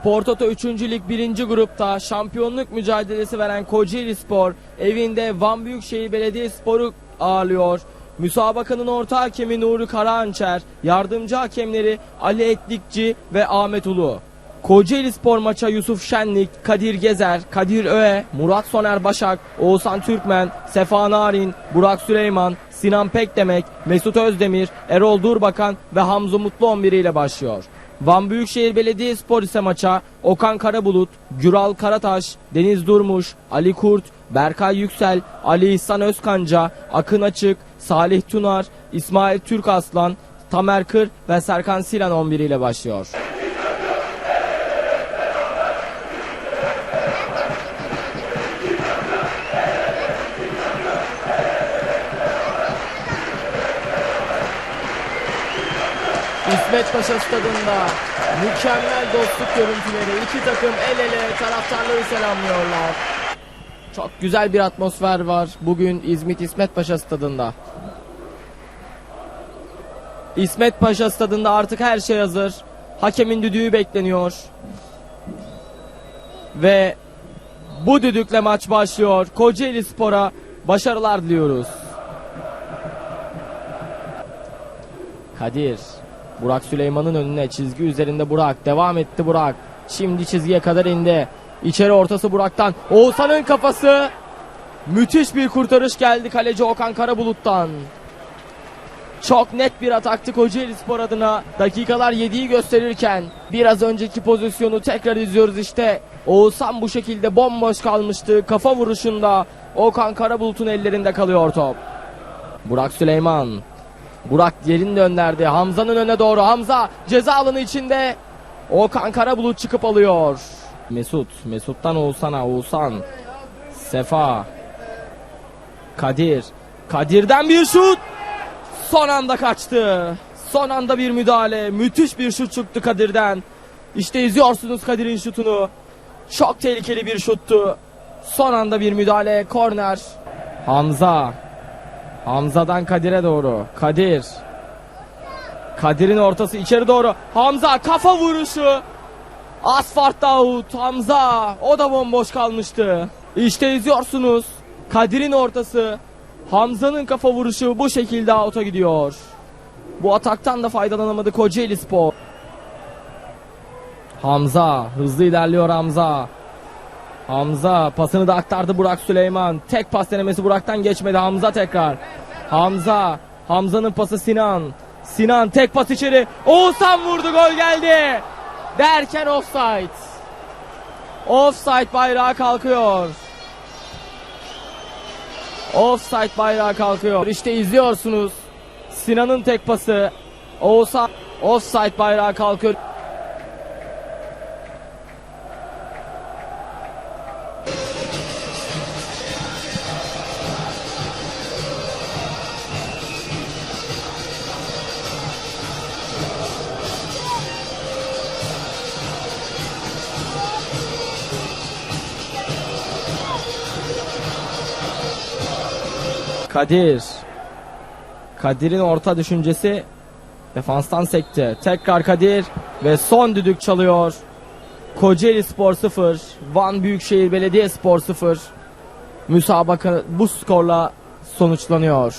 Spor Toto 3. Lig 1. grupta şampiyonluk mücadelesi veren Kocaeli Spor evinde Van Büyükşehir Belediyespor'u ağırlıyor. Müsabakanın orta hakemi Nuri Karahançer, yardımcı hakemleri Ali Etlikçi ve Ahmet Ulu. Kocaeli Spor maça Yusuf Şenlik, Kadir Gezer, Kadir Öğe, Murat Soner Başak, Oğuzhan Türkmen, Sefa Narin, Burak Süleyman, Sinan Pekdemek, Mesut Özdemir, Erol Durbakan ve Hamza Mutlu 11 ile başlıyor. Van Büyükşehir Belediyespor ise maça Okan Karabulut, Güral Karataş, Deniz Durmuş, Ali Kurt, Berkay Yüksel, Ali İhsan Özkanca, Akın Açık, Salih Tunar, İsmail Türk Aslan, Tamer Kır ve Serkan Silan 11 ile başlıyor. İsmet Paşa stadında mükemmel dostluk görüntüleri. İki takım el ele taraftarları selamlıyorlar. Çok güzel bir atmosfer var bugün İzmit İsmet Paşa stadında. İsmet Paşa stadında artık her şey hazır. Hakemin düdüğü bekleniyor. Ve bu düdükle maç başlıyor. Kocaeli Spor'a başarılar diliyoruz. Kadir. Burak Süleyman'ın önüne çizgi üzerinde Burak. Devam etti Burak. Şimdi çizgiye kadar indi. İçeri ortası Burak'tan. Oğuzhan'ın kafası. Müthiş bir kurtarış geldi kaleci Okan Karabulut'tan. Çok net bir ataktı Kocaeli Spor adına. Dakikalar 7'yi gösterirken biraz önceki pozisyonu tekrar izliyoruz işte. Oğuzhan bu şekilde bomboş kalmıştı. Kafa vuruşunda Okan Karabulut'un ellerinde kalıyor top. Burak Süleyman. Burak yerini gönderdi. Hamza'nın öne doğru. Hamza ceza alanı içinde. Okan Karabulut çıkıp alıyor. Mesut. Mesut'tan Oğuzhan'a. Oğuzhan. Sefa. Kadir. Kadir'den bir şut. Son anda kaçtı. Son anda bir müdahale. Müthiş bir şut çıktı Kadir'den. İşte izliyorsunuz Kadir'in şutunu. Çok tehlikeli bir şuttu. Son anda bir müdahale. Korner. Hamza. Hamza'dan Kadir'e doğru. Kadir. Kadir'in ortası içeri doğru. Hamza kafa vuruşu. Asfalt Davut. Hamza. O da bomboş kalmıştı. İşte izliyorsunuz. Kadir'in ortası. Hamza'nın kafa vuruşu bu şekilde out'a gidiyor. Bu ataktan da faydalanamadı Kocaeli Spor. Hamza. Hızlı ilerliyor Hamza. Hamza pasını da aktardı Burak Süleyman. Tek pas denemesi Burak'tan geçmedi. Hamza tekrar. Hamza. Hamza'nın pası Sinan. Sinan tek pas içeri. Oğuzhan vurdu gol geldi. Derken offside. Offside bayrağı kalkıyor. Offside bayrağı kalkıyor. İşte izliyorsunuz. Sinan'ın tek pası. Oğuzhan offside bayrağı kalkıyor. Kadir. Kadir'in orta düşüncesi defanstan sekti. Tekrar Kadir ve son düdük çalıyor. Kocaeli Spor 0, Van Büyükşehir Belediyespor 0. Müsabaka bu skorla sonuçlanıyor.